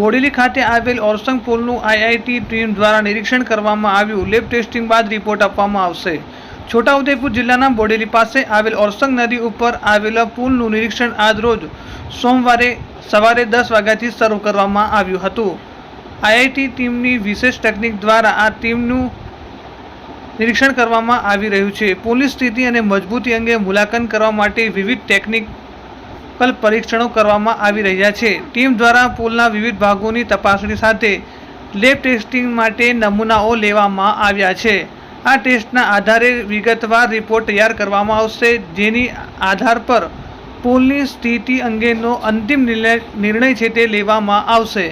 બોડેલી ખાતે આવેલ Orsang પુલનું IIT team દ્વારા નિરીક્ષણ કરવામાં આવ્યું. લેબ ટેસ્ટિંગ બાદ રિપોર્ટ આપવામાં આવશે. છોટાઉદેપુર જિલ્લાના બોડેલી પાસે આવેલ ઓરસંગ નદી ઉપર આવેલા પુલનું નિરીક્ષણ આજરોજ સોમવારે સવારે દસ વાગ્યાથી શરૂ કરવામાં આવ્યું હતું. આઈઆઈટી ટીમની વિશેષ ટેકનિક દ્વારા આ ટીમનું નિરીક્ષણ કરવામાં આવી રહ્યું છે. પુલની સ્થિતિ અને મજબૂતી અંગે મૂલાંકન કરવા માટે વિવિધ ટેકનિકલ પરીક્ષણો કરવામાં આવી રહ્યા છે. ટીમ દ્વારા પુલના વિવિધ ભાગોની તપાસણી સાથે લેબ ટેસ્ટિંગ માટે નમૂનાઓ લેવામાં આવ્યા છે. આ ટેસ્ટના આધારે વિગતવાર રિપોર્ટ તૈયાર કરવામાં આવશે, જેની આધાર પર પુલની સ્થિતિ અંગેનો અંતિમ નિર્ણય છે તે લેવામાં આવશે.